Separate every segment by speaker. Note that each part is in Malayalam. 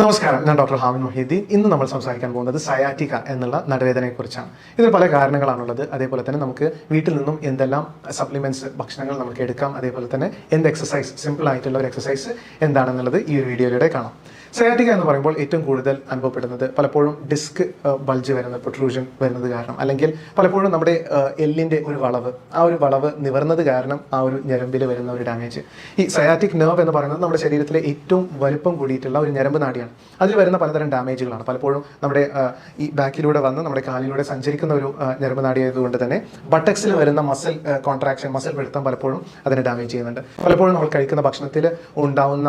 Speaker 1: നമസ്കാരം ഞാൻ ഡോക്ടർ ഹാമിൻ മൊഹീദ്ദീൻ. ഇന്ന് നമ്മൾ സംസാരിക്കാൻ പോകുന്നത് സയാറ്റിക എന്നുള്ള നടുവേദനയെക്കുറിച്ചാണ്. ഇതിൽ പല കാരണങ്ങളാണുള്ളത്. അതേപോലെ തന്നെ നമുക്ക് വീട്ടിൽ നിന്നും എന്തെല്ലാം സപ്ലിമെന്റ്സ് ഭക്ഷണങ്ങൾ നമുക്ക് എടുക്കാം. അതേപോലെ തന്നെ എന്ത് എക്സസൈസ് സിമ്പിൾ ആയിട്ടുള്ള ഒരു എക്സസൈസ് എന്താണെന്നുള്ളത് ഈ ഒരു വീഡിയോയിലൂടെ കാണാം. സയാറ്റിക എന്ന് പറയുമ്പോൾ ഏറ്റവും കൂടുതൽ അനുഭവപ്പെടുന്നത് പലപ്പോഴും ഡിസ്ക് ബൾജ് വരുന്നത് പ്രൊട്രൂഷൻ വരുന്നത് കാരണം. അല്ലെങ്കിൽ പലപ്പോഴും നമ്മുടെ എല്ലിന്റെ ഒരു വളവ് ആ ഒരു വളവ് നിവർന്നത് കാരണം ആ ഒരു ഞരമ്പിൽ വരുന്ന ഒരു ഡാമേജ് ഈ സയാറ്റിക് നെർവ് എന്ന് പറയുന്നത് നമ്മുടെ ശരീരത്തിലെ ഏറ്റവും വലുപ്പം കൂടിയിട്ടുള്ള ഒരു ഞരമ്പ് നാടിയാണ് അതിൽ വരുന്ന പലതരം ഡാമേജുകളാണ് പലപ്പോഴും നമ്മുടെ ഈ ബാക്കിലൂടെ വന്ന് നമ്മുടെ കാലിലൂടെ സഞ്ചരിക്കുന്ന ഒരു ഞരമ്പ് നാടി ആയതുകൊണ്ട് തന്നെ ബട്ടക്സിൽ വരുന്ന മസിൽ കോൺട്രാക്ഷൻ മസിൽ പിടുത്തം പലപ്പോഴും അതിനെ ഡാമേജ് ചെയ്യുന്നുണ്ട്. പലപ്പോഴും നമ്മൾ കഴിക്കുന്ന ഭക്ഷണത്തിൽ ഉണ്ടാവുന്ന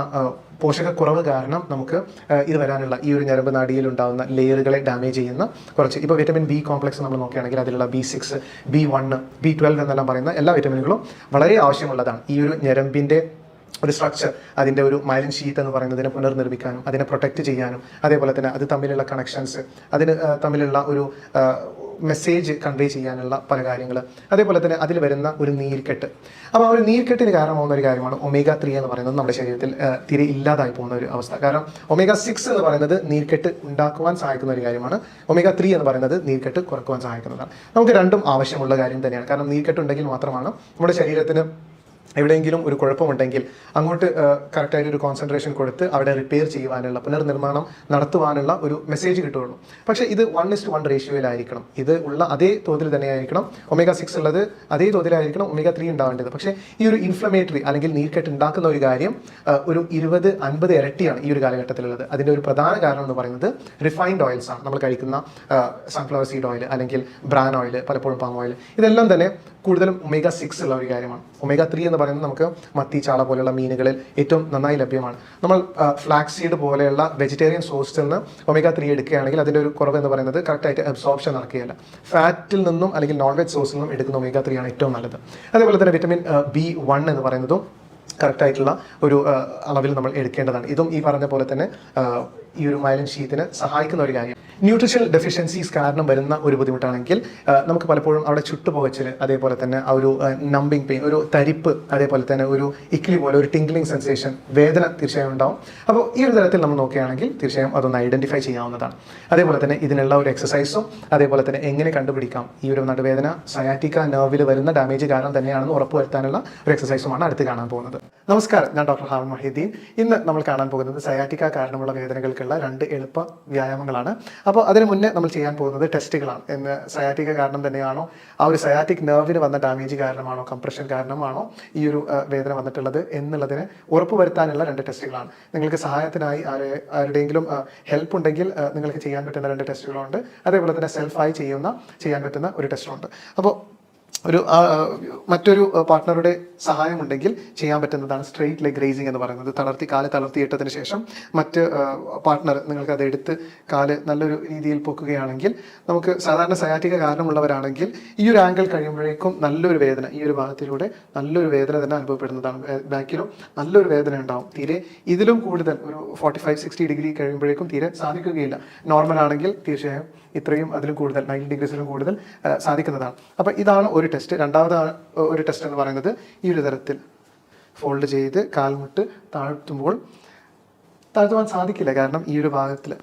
Speaker 1: പോഷകക്കുറവ് കാരണം നമുക്ക് ഇത് വരാനുള്ള ഈ ഒരു ഞരമ്പ് നാടിയിൽ ഉണ്ടാകുന്ന ലെയറുകളെ ഡാമേജ് ചെയ്യുന്ന കുറച്ച് ഇപ്പോൾ വിറ്റമിൻ ബി കോംപ്ലക്സ് നമ്മൾ നോക്കുകയാണെങ്കിൽ അതിലുള്ള B six B one B twelve എന്നെല്ലാം പറയുന്ന എല്ലാ വിറ്റമിനുകളും വളരെ ആവശ്യമുള്ളതാണ്. ഈ ഒരു ഞരമ്പിന്റെ ഒരു സ്ട്രക്ചർ അതിന്റെ ഒരു മൈലൻ ഷീറ്റ് എന്ന് പറയുന്നതിനെ പുനർനിർമ്മിക്കാനും അതിനെ പ്രൊട്ടക്റ്റ് ചെയ്യാനും അതേപോലെ തന്നെ അത് തമ്മിലുള്ള കണക്ഷൻസ് അതിന് തമ്മിലുള്ള ഒരു മെസ്സേജ് കൺവേ ചെയ്യാനുള്ള പല കാര്യങ്ങൾ അതേപോലെ തന്നെ അതിൽ വരുന്ന ഒരു നീർക്കെട്ട്. അപ്പോൾ ആ ഒരു നീർക്കെട്ടിന് കാരണമാകുന്ന ഒരു കാര്യമാണ് ഒമേഗ ത്രീ എന്ന് പറയുന്നത് നമ്മുടെ ശരീരത്തിൽ തിരി ഇല്ലാതായി പോകുന്ന ഒരു അവസ്ഥ. കാരണം ഒമേഗ സിക്സ് എന്ന് പറയുന്നത് നീർക്കെട്ട് ഉണ്ടാക്കുവാൻ സഹായിക്കുന്ന ഒരു കാര്യമാണ്. ഒമേഗ ത്രീ എന്ന് പറയുന്നത് നീർക്കെട്ട് കുറക്കുവാൻ സഹായിക്കുന്നതാണ്. നമുക്ക് രണ്ടും ആവശ്യമുള്ള കാര്യം തന്നെയാണ്. കാരണം നീർക്കെട്ട് ഉണ്ടെങ്കിൽ മാത്രമാണ് നമ്മുടെ ശരീരത്തിന് എവിടെയെങ്കിലും ഒരു കുഴപ്പമുണ്ടെങ്കിൽ അങ്ങോട്ട് കറക്റ്റായിട്ട് ഒരു കോൺസെൻട്രേഷൻ കൊടുത്ത് അവിടെ റിപ്പയർ ചെയ്യുവാനുള്ള പുനർനിർമ്മാണം നടത്തുവാനുള്ള ഒരു മെസ്സേജ് കിട്ടുകയുള്ളൂ. പക്ഷേ ഇത് വൺ ഇസ്റ്റ് വൺ റേഷ്യോയിലായിരിക്കണം ഇത് ഉള്ള അതേ തോതിൽ തന്നെയായിരിക്കണം. ഒമേഗ സിക്സ് ഉള്ളത് അതേ തോതിലായിരിക്കണം ഒമേഗ ത്രീ ഉണ്ടാവേണ്ടത്. പക്ഷേ ഈ ഒരു ഇൻഫ്ലമേറ്ററി അല്ലെങ്കിൽ നീർക്കെട്ട് ഉണ്ടാക്കുന്ന ഒരു കാര്യം ഒരു ഇരുപത് അൻപത് ഇരട്ടിയാണ് ഈ ഒരു കാലഘട്ടത്തിലുള്ളത്. അതിന്റെ ഒരു പ്രധാന കാരണം എന്ന് പറയുന്നത് റിഫൈൻഡ് ഓയിൽസ് ആണ്. നമ്മൾ കഴിക്കുന്ന സൺഫ്ലവർ സീഡ് ഓയിൽ അല്ലെങ്കിൽ ബ്രാൻ ഓയിൽ പലപ്പോഴും പാം ഓയിൽ ഇതെല്ലാം തന്നെ കൂടുതലും ഒമേഗ സിക്സ് ഉള്ള ഒരു കാര്യമാണ്. ഒമേഗ ത്രീ എന്ന് പറയുന്നത് നമുക്ക് മത്തി ചാള പോലെയുള്ള മീനുകളിൽ ഏറ്റവും നന്നായി ലഭ്യമാണ്. നമ്മൾ ഫ്ലാക്സ് സീഡ് പോലെയുള്ള വെജിറ്റേറിയൻ സോഴ്സിൽ നിന്ന് ഒമേഗ ത്രീ എടുക്കുകയാണെങ്കിൽ അതിന്റെ ഒരു കുറവ് എന്ന് പറയുന്നത് കറക്റ്റായിട്ട് അബ്സോർപ്ഷൻ നടക്കുകയില്ല. ഫാറ്റിൽ നിന്നും അല്ലെങ്കിൽ നോൺ വെജ് സോഴ്സിൽ നിന്നും എടുക്കുന്ന ഒമേഗ ത്രീ ആണ് ഏറ്റവും നല്ലത്. അതേപോലെ തന്നെ വിറ്റമിൻ ബി വൺ എന്ന് പറയുന്നതും കറക്റ്റായിട്ടുള്ള ഒരു അളവിൽ നമ്മൾ എടുക്കേണ്ടതാണ്. ഇതും ഈ പറഞ്ഞ പോലെ തന്നെ ഈ ഒരു മൈലൻ ഷീറ്റിന് സഹായിക്കുന്ന ഒരു കാര്യം. ന്യൂട്രീഷണൽ ഡെഫിഷ്യൻസീസ് കാരണം വരുന്ന ഒരു ബുദ്ധിമുട്ടാണെങ്കിൽ നമുക്ക് പലപ്പോഴും അവിടെ ചുട്ടുപോകച്ചിൽ അതേപോലെ തന്നെ ആ ഒരു നമ്പിങ് പെയിൻ ഒരു തരിപ്പ് അതേപോലെ തന്നെ ഒരു ഇക്ലി പോലെ ഒരു ടിംഗ്ലിംഗ് സെൻസേഷൻ വേദന തീർച്ചയായും ഉണ്ടാവും. അപ്പോൾ ഈ ഒരു തരത്തിൽ നമ്മൾ നോക്കുകയാണെങ്കിൽ തീർച്ചയായും അതൊന്ന് ഐഡന്റിഫൈ ചെയ്യാവുന്നതാണ്. അതേപോലെ തന്നെ ഇതിനുള്ള ഒരു എക്സസൈസും അതേപോലെ തന്നെ എങ്ങനെ കണ്ടുപിടിക്കാം ഈ ഒരു നടുവേദന സയാറ്റിക്ക നെർവിൽ വരുന്ന ഡാമേജ് കാരണം തന്നെയാണെന്ന് ഉറപ്പുവരുത്താനുള്ള ഒരു എക്സസൈസുമാണ് അടുത്ത് കാണാൻ പോകുന്നത്. നമസ്കാരം ഞാൻ ഡോക്ടർ ഹാർ മൊഹീദ്ദീൻ. ഇന്ന് നമ്മൾ കാണാൻ പോകുന്നത് സയാറ്റിക്ക കാരണമുള്ള വേദനകൾക്കുള്ള രണ്ട് എളുപ്പ വ്യായാമങ്ങളാണ്. അപ്പോൾ അതിന് മുന്നേ നമ്മൾ ചെയ്യാൻ പോകുന്നത് ടെസ്റ്റുകളാണ്. എന്ന് സയാറ്റിക കാരണം തന്നെയാണോ? ആ ഒരു സയാറ്റിക് നെർവിന് വന്ന ഡാമേജ് കാരണമാണോ? കംപ്രഷൻ കാരണമാണോ? ഈ ഒരു വേദന വന്നിട്ടുള്ളത് എന്നുള്ളതിന് ഉറപ്പുവരുത്താനുള്ള രണ്ട് ടെസ്റ്റുകളാണ്. നിങ്ങൾക്ക് സഹായത്തിനായി ആരെ ആരുടെയെങ്കിലും ഹെൽപ്പ് ഉണ്ടെങ്കിൽ നിങ്ങൾക്ക് ചെയ്യാൻ പറ്റുന്ന രണ്ട് ടെസ്റ്റുകളുണ്ട്. അതേപോലെ തന്നെ സെൽഫായി ചെയ്യുന്ന ചെയ്യാൻ പറ്റുന്ന ഒരു ടെസ്റ്റുണ്ട്. അപ്പോൾ ഒരു മറ്റൊരു പാർട്ട്ണറുടെ സഹായമുണ്ടെങ്കിൽ ചെയ്യാൻ പറ്റുന്നതാണ് സ്ട്രെയിറ്റ് ലെഗ് റേസിംഗ് എന്ന് പറയുന്നത്. തളർത്തി കാൽ തളർത്തിയിട്ടതിന് ശേഷം മറ്റ് പാർട്ട്ണർ നിങ്ങൾക്ക് അത് എടുത്ത് കാൽ നല്ലൊരു രീതിയിൽ പൊക്കുകയാണെങ്കിൽ നമുക്ക് സാധാരണ സയാറ്റിക കാരണമുള്ളവരാണെങ്കിൽ ഈ ഒരു ആംഗിൾ കഴിയുമ്പോഴേക്കും നല്ലൊരു വേദന ഈ ഒരു ഭാഗത്തിലൂടെ നല്ലൊരു വേദന തന്നെ അനുഭവപ്പെടുന്നതാണ്. ബാക്കിലും നല്ലൊരു വേദന ഉണ്ടാവും. തീരെ ഇതിലും കൂടുതൽ ഒരു ഫോർട്ടി ഫൈവ് സിക്സ്റ്റി ഡിഗ്രി കഴിയുമ്പോഴേക്കും തീരെ സാധിക്കുകയില്ല. നോർമൽ ആണെങ്കിൽ തീർച്ചയായും ഇത്രയും അതിലും കൂടുതൽ നയന്റി ഡിഗ്രീസിലും കൂടുതൽ സാധിക്കുന്നതാണ്. അപ്പോൾ ഇതാണ് ഒരു ടെസ്റ്റ്. രണ്ടാമത് ഒരു ടെസ്റ്റ് എന്ന് പറയുന്നത് ഈ ഒരു തരത്തിൽ ഫോൾഡ് ചെയ്ത് കാൽമുട്ട് താഴ്ത്തുമ്പോൾ താഴ്ത്തുവാൻ സാധിക്കില്ല. കാരണം ഈ ഒരു ഭാഗത്തിൽ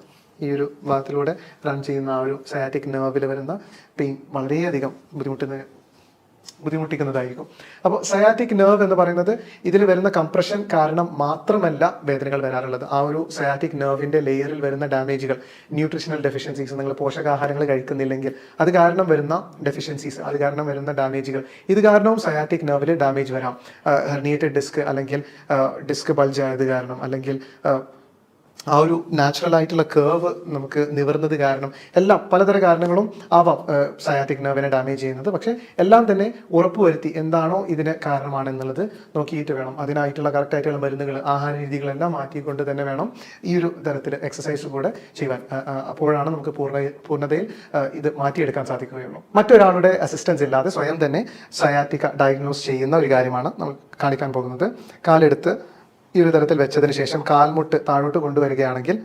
Speaker 1: ഈ ഒരു ഭാഗത്തിലൂടെ റൺ ചെയ്യുന്ന ആ ഒരു സയാറ്റിക് നെർവിൽ വരുന്ന പെയിൻ വളരെയധികം ബുദ്ധിമുട്ടുന്ന ബുദ്ധിമുട്ടിക്കുന്നതായിരിക്കും. അപ്പോൾ സയാറ്റിക് നെർവ് എന്ന് പറയുന്നത് ഇതിൽ വരുന്ന കംപ്രഷൻ കാരണം മാത്രമല്ല വേദനകൾ വരാറുള്ളത്. ആ ഒരു സയാറ്റിക് നെർവിന്റെ ലെയറിൽ വരുന്ന ഡാമേജുകൾ ന്യൂട്രീഷണൽ ഡെഫിഷ്യൻസീസ് നിങ്ങൾ പോഷകാഹാരങ്ങൾ കഴിക്കുന്നില്ലെങ്കിൽ അത് കാരണം വരുന്ന ഡെഫിഷ്യൻസീസ് അത് കാരണം വരുന്ന ഡാമേജുകൾ ഇത് കാരണവും സയാറ്റിക് നെർവിൽ ഡാമേജ് വരാം. ഹെർണിയേറ്റഡ് ഡിസ്ക് അല്ലെങ്കിൽ ഡിസ്ക് ബൾജ് ആയത് കാരണം അല്ലെങ്കിൽ ആ, ഒരു നാച്ചുറൽ ആയിട്ടുള്ള കേർവ് നമുക്ക് നിവർന്നത് കാരണം എല്ലാം പലതര കാരണങ്ങളും ആവാം. സയാറ്റിക് നെർവിനെ ഡാമേജ് ചെയ്യുന്നത്. പക്ഷേ എല്ലാം തന്നെ ഉറപ്പുവരുത്തി എന്താണോ ഇതിന് കാരണമാണെന്നുള്ളത് നോക്കിയിട്ട് വേണം. അതിനായിട്ടുള്ള കറക്റ്റായിട്ടുള്ള മരുന്നുകൾ ആഹാര രീതികളെല്ലാം മാറ്റിക്കൊണ്ട് തന്നെ വേണം ഈ ഒരു തരത്തിൽ എക്സസൈസ് കൂടെ ചെയ്യുവാൻ. അപ്പോഴാണ് നമുക്ക് പൂർണ പൂർണതയിൽ ഇത് മാറ്റിയെടുക്കാൻ സാധിക്കുകയുള്ളൂ. മറ്റൊരാളുടെ അസിസ്റ്റൻസ് ഇല്ലാതെ സ്വയം തന്നെ സയാറ്റിക ഡയഗ്നോസ് ചെയ്യുന്ന ഒരു കാര്യമാണ് നമ്മൾ കാണിക്കാൻ പോകുന്നത്. കാലെടുത്ത് ഈ ഒരു തരത്തിൽ വെച്ചതിന് ശേഷം കാൽമുട്ട് താഴോട്ട് കൊണ്ടുവരികയാണെങ്കിൽ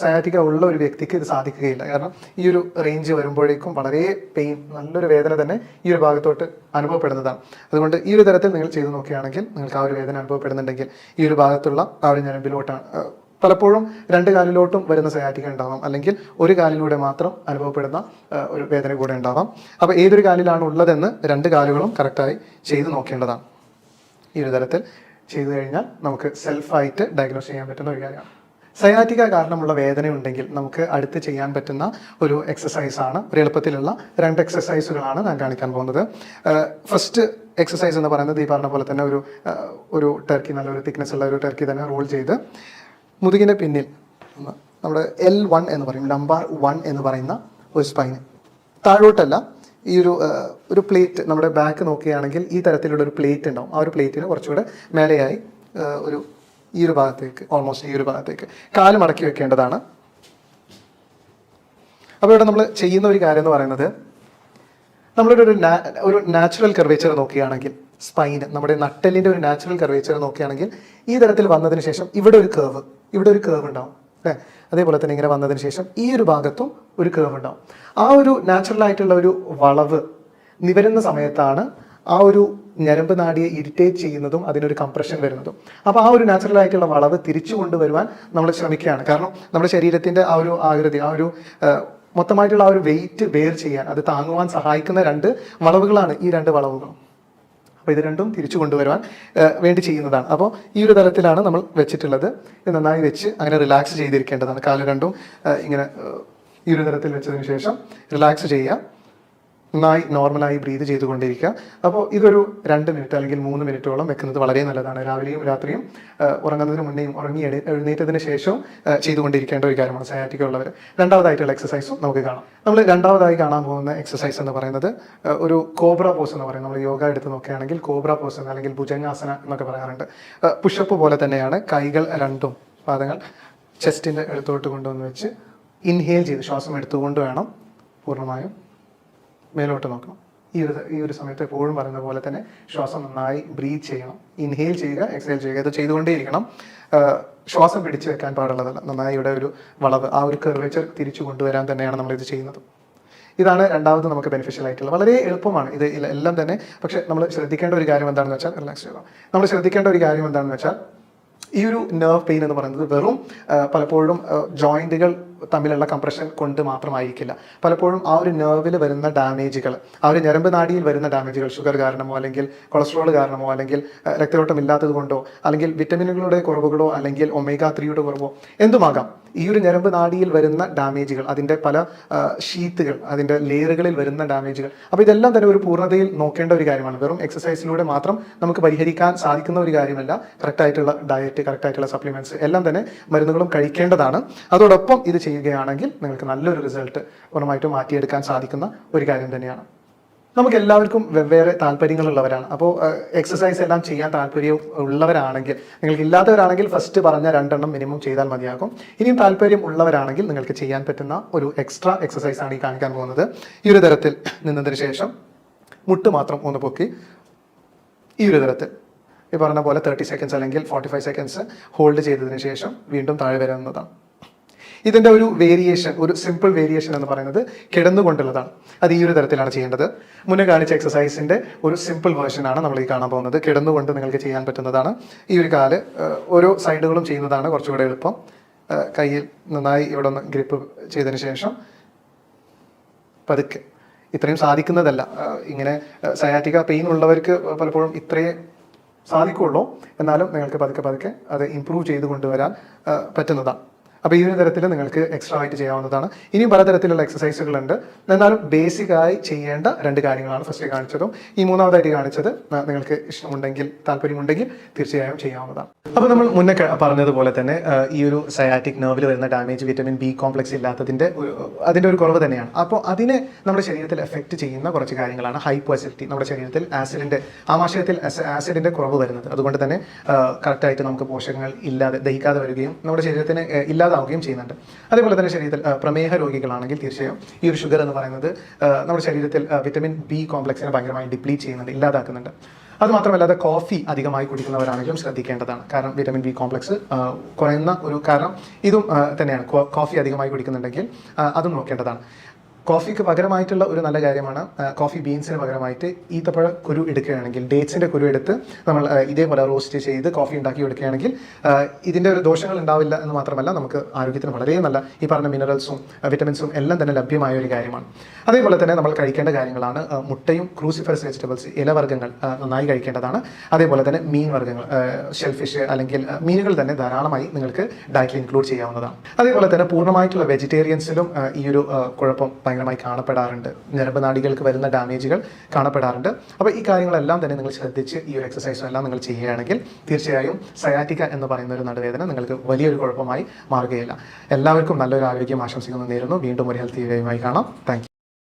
Speaker 1: സയാറ്റിക്ക ഉള്ള ഒരു വ്യക്തിക്ക് ഇത് സാധിക്കുകയില്ല. കാരണം ഈ ഒരു റേഞ്ച് വരുമ്പോഴേക്കും വളരെ പെയിൻ നല്ലൊരു വേദന തന്നെ ഈ ഒരു ഭാഗത്തോട്ട് അനുഭവപ്പെടുന്നതാണ്. അതുകൊണ്ട് ഈ ഒരു തരത്തിൽ നിങ്ങൾ ചെയ്തു നോക്കുകയാണെങ്കിൽ നിങ്ങൾക്ക് ആ ഒരു വേദന അനുഭവപ്പെടുന്നുണ്ടെങ്കിൽ ഈ ഒരു ഭാഗത്തുള്ള ആ ഒരു ഞരമ്പിലോട്ടാണ് പലപ്പോഴും രണ്ട് കാലിലോട്ടും വരുന്ന സയാറ്റിക്ക ഉണ്ടാവാം. അല്ലെങ്കിൽ ഒരു കാലിലൂടെ മാത്രം അനുഭവപ്പെടുന്ന ഒരു വേദന കൂടെ ഉണ്ടാവാം. അപ്പോൾ ഏതൊരു കാലിലാണ് ഉള്ളതെന്ന് രണ്ട് കാലുകളും കറക്റ്റായി ചെയ്തു നോക്കേണ്ടതാണ്. ഈ ഒരു തരത്തിൽ ചെയ്തു കഴിഞ്ഞാൽ നമുക്ക് സെൽഫായിട്ട് ഡയഗ്നോസ് ചെയ്യാൻ പറ്റുന്ന ഒരു കാര്യമാണ്. സയാറ്റിക കാരണമുള്ള വേദന ഉണ്ടെങ്കിൽ നമുക്ക് അടുത്ത് ചെയ്യാൻ പറ്റുന്ന ഒരു എക്സസൈസാണ് ഒരു എളുപ്പത്തിലുള്ള രണ്ട് എക്സസൈസുകളാണ് ഞാൻ കാണിക്കാൻ പോകുന്നത്. ഫസ്റ്റ് എക്സസൈസ് എന്ന് പറയുന്നത് ഈ പറഞ്ഞ പോലെ തന്നെ ഒരു ഒരു ടർക്കി നല്ലൊരു തിക്നെസ് ഉള്ള ഒരു ടർക്കി തന്നെ റോൾ ചെയ്ത് മുതുകിന്റെ പിന്നിൽ നമ്മുടെ എൽ വൺ എന്ന് പറയും നമ്പർ വൺ എന്ന് പറയുന്ന ഒരു സ്പൈൻ താഴോട്ടല്ല ഈ ഒരു ഒരു പ്ലേറ്റ് നമ്മുടെ ബാക്ക് നോക്കുകയാണെങ്കിൽ ഈ തരത്തിലുള്ള ഒരു പ്ലേറ്റ് ഉണ്ടാവും. ആ ഒരു പ്ലേറ്റിന് കുറച്ചുകൂടെ മേലെയായി ഒരു ഈ ഒരു ഭാഗത്തേക്ക് ഓൾമോസ്റ്റ് ഈ ഒരു ഭാഗത്തേക്ക് കാൽ മടക്കി വെക്കേണ്ടതാണ്. അപ്പോൾ ഇവിടെ നമ്മൾ ചെയ്യുന്ന ഒരു കാര്യം എന്ന് പറയുന്നത് നമ്മളുടെ ഒരു ഒരു നാച്ചുറൽ കർവേച്ചർ നോക്കുകയാണെങ്കിൽ സ്പൈന് നമ്മുടെ നട്ടലിന്റെ ഒരു നാച്ചുറൽ കർവേച്ചർ നോക്കുകയാണെങ്കിൽ ഈ തരത്തിൽ വന്നതിന് ശേഷം ഇവിടെ ഒരു കേവ് ഇവിടെ ഒരു കേവ് ഉണ്ടാവും. അല്ലേ? അതേപോലെ തന്നെ ഇങ്ങനെ വന്നതിന് ശേഷം ഈ ഒരു ഭാഗത്തും ഒരു കേവ് ഉണ്ടാവും. ആ ഒരു നാച്ചുറൽ ആയിട്ടുള്ള ഒരു വളവ് നിവരുന്ന സമയത്താണ് ആ ഒരു ഞരമ്പ് നാടിയെ ഇറിറ്റേറ്റ് ചെയ്യുന്നതും അതിനൊരു കംപ്രഷൻ വരുന്നതും. അപ്പോൾ ആ ഒരു നാച്ചുറൽ ആയിട്ടുള്ള വളവ് തിരിച്ചു കൊണ്ടുവരുവാൻ നമ്മൾ ശ്രമിക്കുകയാണ്. കാരണം നമ്മുടെ ശരീരത്തിന്റെ ആ ഒരു ആകൃതി ആ ഒരു മൊത്തമായിട്ടുള്ള ആ ഒരു വെയിറ്റ് ബെയർ ചെയ്യാൻ അത് താങ്ങുവാൻ സഹായിക്കുന്ന രണ്ട് വളവുകളാണ് ഈ രണ്ട് വളവുകളും. അപ്പോൾ ഇത് രണ്ടും തിരിച്ചു കൊണ്ടുവരുവാൻ വേണ്ടി ചെയ്യുന്നതാണ്. അപ്പോൾ ഈ ഒരു തലത്തിലാണ് നമ്മൾ വെച്ചിട്ടുള്ളത്. നന്നായി വെച്ച് അങ്ങനെ റിലാക്സ് ചെയ്തിരിക്കേണ്ടതാണ്. കാൽ രണ്ടും ഇങ്ങനെ ഈ ഒരു തരത്തിൽ വെച്ചതിന് ശേഷം റിലാക്സ് ചെയ്യുക. നന്നായി നോർമലായി ബ്രീത് ചെയ്തുകൊണ്ടിരിക്കുക. അപ്പോൾ ഇതൊരു രണ്ട് മിനിറ്റ് അല്ലെങ്കിൽ മൂന്ന് മിനിറ്റോളം വെക്കുന്നത് വളരെ നല്ലതാണ്. രാവിലെയും രാത്രിയും ഉറങ്ങുന്നതിന് മുന്നേയും ഉറങ്ങി എഴുന്നേറ്റതിന് ശേഷവും ചെയ്തുകൊണ്ടിരിക്കേണ്ട ഒരു കാര്യമാണ് സയാറ്റിക്ക ഉള്ളവർ രണ്ടാമതായിട്ടുള്ള എക്സസൈസും നമുക്ക് കാണാം. നമ്മൾ രണ്ടാമതായി കാണാൻ പോകുന്ന എക്സസൈസ് എന്ന് പറയുന്നത് ഒരു കോബ്ര പോസ് എന്ന് പറയും. നമ്മൾ യോഗ എടുത്ത് നോക്കുകയാണെങ്കിൽ കോബ്ര പോസ് അല്ലെങ്കിൽ ഭുജങ്ങാസന എന്നൊക്കെ പറയാറുണ്ട്. പുഷപ്പ് പോലെ തന്നെയാണ് കൈകൾ രണ്ടും പാദങ്ങൾ ചെസ്റ്റിന്റെ എടുത്തോട്ട് കൊണ്ടുവന്ന് വെച്ച് ഇൻഹേൽ ചെയ്ത് ശ്വാസം എടുത്തുകൊണ്ട് വേണം പൂർണമായും മേലോട്ട് നോക്കണം. ഈ ഒരു ഈ ഒരു സമയത്ത് എപ്പോഴും പറയുന്ന പോലെ തന്നെ ശ്വാസം നന്നായി ബ്രീത്ത് ചെയ്യണം. ഇൻഹെയിൽ ചെയ്യുക എക്സേൽ ചെയ്യുക. ഇത് ചെയ്തുകൊണ്ടേയിരിക്കണം. ശ്വാസം പിടിച്ചു വെക്കാൻ പാടുള്ളതല്ല. നന്നായി ഇവിടെ ഒരു വളവ് ആ ഒരു കർവേച്ചർ തിരിച്ചു കൊണ്ടുവരാൻ തന്നെയാണ് നമ്മളിത് ചെയ്യുന്നത്. ഇതാണ് രണ്ടാമത് നമുക്ക് ബെനിഫിഷ്യൽ ആയിട്ടുള്ള വളരെ എളുപ്പമാണ് ഇത് എല്ലാം തന്നെ. പക്ഷെ നമ്മൾ ശ്രദ്ധിക്കേണ്ട ഒരു കാര്യം എന്താണെന്ന് വെച്ചാൽ റിലാക്സ് ചെയ്യുക നമ്മൾ ശ്രദ്ധിക്കേണ്ട ഒരു കാര്യം എന്താണെന്ന് വെച്ചാൽ ഈ ഒരു നെർവ് പെയിൻ എന്ന് പറയുന്നത് വെറും പലപ്പോഴും ജോയിന്റുകൾ തമ്മിലുള്ള കംപ്രഷൻ കൊണ്ട് മാത്രമായിരിക്കില്ല. പലപ്പോഴും ആ ഒരു നെർവിൽ വരുന്ന ഡാമേജുകൾ ആ ഒരു ഞരമ്പ് നാടിയിൽ വരുന്ന ഡാമേജുകൾ ഷുഗർ കാരണമോ അല്ലെങ്കിൽ കൊളസ്ട്രോൾ കാരണമോ അല്ലെങ്കിൽ രക്തയോട്ടം ഇല്ലാത്തത് കൊണ്ടോ അല്ലെങ്കിൽ വിറ്റമിനുകളുടെ കുറവുകളോ അല്ലെങ്കിൽ ഒമേഗ ത്രീയുടെ കുറവോ എന്തുമാകാം? ഈ ഒരു ഞരമ്പ് നാടിയിൽ വരുന്ന ഡാമേജുകൾ അതിന്റെ പല ഷീത്തുകൾ അതിന്റെ ലെയറുകളിൽ വരുന്ന ഡാമേജുകൾ അപ്പോൾ ഇതെല്ലാം തന്നെ ഒരു പൂർണതയിൽ നോക്കേണ്ട ഒരു കാര്യമാണ്. വെറും എക്സസൈസിലൂടെ മാത്രം നമുക്ക് പരിഹരിക്കാൻ സാധിക്കുന്ന ഒരു കാര്യമല്ല കറക്റ്റായിട്ടുള്ള ഡയറ്റ് കറക്റ്റായിട്ടുള്ള സപ്ലിമെന്റ്സ് എല്ലാം തന്നെ മരുന്നുകളും കഴിക്കേണ്ടതാണ്. അതോടൊപ്പം ഇത് ചെയ്യുകയാണെങ്കിൽ നിങ്ങൾക്ക് നല്ലൊരു റിസൾട്ട് പൂർണമായിട്ടും മാറ്റിയെടുക്കാൻ സാധിക്കുന്ന ഒരു കാര്യം തന്നെയാണ്. നമുക്ക് എല്ലാവർക്കും വെവ്വേറെ താല്പര്യങ്ങളുള്ളവരാണ്. അപ്പോൾ എക്സസൈസ് എല്ലാം ചെയ്യാൻ താല്പര്യം ഉള്ളവരാണെങ്കിൽ നിങ്ങൾക്ക് ഇല്ലാത്തവരാണെങ്കിൽ ഫസ്റ്റ് പറഞ്ഞ രണ്ടെണ്ണം മിനിമം ചെയ്താൽ മതിയാകും. ഇനിയും താല്പര്യം ഉള്ളവരാണെങ്കിൽ നിങ്ങൾക്ക് ചെയ്യാൻ പറ്റുന്ന ഒരു എക്സ്ട്രാ എക്സസൈസ് ആണ് ഈ കാണിക്കാൻ പോകുന്നത്. ഈ ഒരു തരത്തിൽ നിന്നതിന് ശേഷം മുട്ട് മാത്രം ഒന്ന് പൊക്കി ഈ ഒരു തരത്തിൽ ഈ പറഞ്ഞ പോലെ തേർട്ടി സെക്കൻഡ്സ് അല്ലെങ്കിൽ ഫോർട്ടി ഫൈവ് സെക്കൻഡ്സ് ഹോൾഡ് ചെയ്തതിന് ശേഷം വീണ്ടും താഴെ വരുന്നതാണ്. ഇതിന്റെ ഒരു വേരിയേഷൻ ഒരു സിമ്പിൾ വേരിയേഷൻ എന്ന് പറയുന്നത് കിടന്നുകൊണ്ടുള്ളതാണ്. അത് ഈ ഒരു തരത്തിലാണ് ചെയ്യേണ്ടത്. മുന്നേ കാണിച്ച എക്സസൈസിന്റെ ഒരു സിമ്പിൾ വേർഷൻ ആണ് നമ്മൾ ഈ കാണാൻ പോകുന്നത്. കിടന്നുകൊണ്ട് നിങ്ങൾക്ക് ചെയ്യാൻ പറ്റുന്നതാണ്. ഈ ഒരു കാൽ ഓരോ സൈഡുകളും ചെയ്യുന്നതാണ് കുറച്ചുകൂടെ എളുപ്പം. കയ്യിൽ നന്നായി ഇവിടെ ഒന്ന് ഗ്രിപ്പ് ചെയ്തതിന് ശേഷം പതുക്കെ. ഇത്രയും സാധിക്കുന്നതല്ല. ഇങ്ങനെ സയാറ്റിക പെയിൻ ഉള്ളവർക്ക് പലപ്പോഴും ഇത്രയേ സാധിക്കുള്ളൂ. എന്നാലും നിങ്ങൾക്ക് പതുക്കെ പതുക്കെ അത് ഇമ്പ്രൂവ് ചെയ്ത് കൊണ്ടുവരാൻ പറ്റുന്നതാണ്. അപ്പോൾ ഈ ഒരു തരത്തിൽ നിങ്ങൾക്ക് എക്സ്ട്രാ ആയിട്ട് ചെയ്യാവുന്നതാണ്. ഇനിയും പലതരത്തിലുള്ള എക്സസൈസുകളുണ്ട് എന്നാലും ബേസിക്കായി ചെയ്യേണ്ട രണ്ട് കാര്യങ്ങളാണ് ഫസ്റ്റ് കാണിച്ചതും. ഈ മൂന്നാമതായിട്ട് കാണിച്ചത് നിങ്ങൾക്ക് ഇഷ്ടമുണ്ടെങ്കിൽ താല്പര്യമുണ്ടെങ്കിൽ തീർച്ചയായും ചെയ്യാവുന്നതാണ്. അപ്പോൾ നമ്മൾ മുന്നേ പറഞ്ഞതുപോലെ തന്നെ ഈ ഒരു സയാറ്റിക് നെർവിൽ വരുന്ന ഡാമേജ് വിറ്റമിൻ ബി കോംപ്ലക്സ് ഇല്ലാത്തതിന്റെ ഒരു ഒരു കുറവ് തന്നെയാണ്. അപ്പോൾ അതിനെ നമ്മുടെ ശരീരത്തിൽ എഫക്റ്റ് ചെയ്യുന്ന കുറച്ച് കാര്യങ്ങളാണ് ഹൈപ്പോ അസിഡിറ്റി നമ്മുടെ ശരീരത്തിൽ ആസിഡിന്റെ ആമാശയത്തിൽ ആസിഡിന്റെ കുറവ് വരുന്നത്. അതുകൊണ്ട് തന്നെ കറക്റ്റായിട്ട് നമുക്ക് പോഷകങ്ങൾ ഇല്ലാതെ ദഹിക്കാതെ വരികയും നമ്മുടെ ശരീരത്തിന് ആ, ഇല്ലാതാവുകയും ചെയ്യുന്നുണ്ട്. അതേപോലെ തന്നെ ശരീരത്തിൽ പ്രമേഹ രോഗികളാണെങ്കിൽ തീർച്ചയായും ഈ ഒരു ഷുഗർ എന്ന് പറയുന്നത് നമ്മുടെ ശരീരത്തിൽ വിറ്റമിൻ ബി കോംപ്ലക്സിനെ ഭയങ്കരമായി ഡിപ്ലീറ്റ് ചെയ്യുന്നുണ്ട് ഇല്ലാതാക്കുന്നുണ്ട്. അത് മാത്രമല്ലാതെ കോഫി അധികമായി കുടിക്കുന്നവരാണെങ്കിലും ശ്രദ്ധിക്കേണ്ടതാണ്. കാരണം വിറ്റമിൻ ബി കോംപ്ലക്സ് കുറയുന്ന ഒരു കാരണം ഇതും തന്നെയാണ്. കോഫി അധികമായി കുടിക്കുന്നുണ്ടെങ്കിൽ അതും നോക്കേണ്ടതാണ്. കോഫിക്ക് പകരമായിട്ടുള്ള ഒരു നല്ല കാര്യമാണ് കോഫി ബീൻസിന് പകരമായിട്ട് ഈത്തപ്പഴ കുരു എടുക്കുകയാണെങ്കിൽ ഡേറ്റ്സിന്റെ കുരു എടുത്ത് നമ്മൾ ഇതേപോലെ റോസ്റ്റ് ചെയ്ത് കോഫി ഉണ്ടാക്കി എടുക്കുകയാണെങ്കിൽ ഇതിന്റെ ഒരു ദോഷങ്ങൾ ഉണ്ടാവില്ല എന്ന് മാത്രമല്ല നമുക്ക് ആരോഗ്യത്തിന് വളരെ നല്ല ഈ പറഞ്ഞ മിനറൽസും വിറ്റമിൻസും എല്ലാം തന്നെ ലഭ്യമായ ഒരു കാര്യമാണ്. അതേപോലെ തന്നെ നമ്മൾ കഴിക്കേണ്ട കാര്യങ്ങളാണ് മുട്ടയും ക്രൂസിഫറസ് വെജിറ്റബിൾസ് ഇലവർഗങ്ങൾ നന്നായി കഴിക്കേണ്ടതാണ്. അതേപോലെ തന്നെ മീൻ വർഗങ്ങൾ ഷെൽഫിഷ് അല്ലെങ്കിൽ മീനുകൾ തന്നെ ധാരാളമായി നിങ്ങൾക്ക് ഡയറ്റിൽ ഇൻക്ലൂഡ് ചെയ്യാവുന്നതാണ്. അതേപോലെ തന്നെ പൂർണമായിട്ടുള്ള വെജിറ്റേറിയൻസിലും ഈ ഒരു കുഴപ്പം കുഴപ്പം ഭയങ്കരമായി കാണപ്പെടാറുണ്ട്. ഞരമ്പനാടികൾക്ക് വരുന്ന ഡാമേജുകൾ കാണപ്പെടാറുണ്ട്. അപ്പോൾ ഈ കാര്യങ്ങളെല്ലാം തന്നെ നിങ്ങൾ ശ്രദ്ധിച്ച് ഈ ഒരു എക്സസൈസും എല്ലാം നിങ്ങൾ ചെയ്യുകയാണെങ്കിൽ തീർച്ചയായും സയാറ്റിക്ക എന്ന് പറയുന്ന ഒരു നടുവേദന നിങ്ങൾക്ക് വലിയൊരു കുഴപ്പമായി മാറുകയില്ല. എല്ലാവർക്കും നല്ലൊരു ആരോഗ്യം ആശംസിക്കുന്നു. നേരുന്നു. വീണ്ടും ഒരു ഹെൽത്തി വേയുമായി കാണാം. താങ്ക്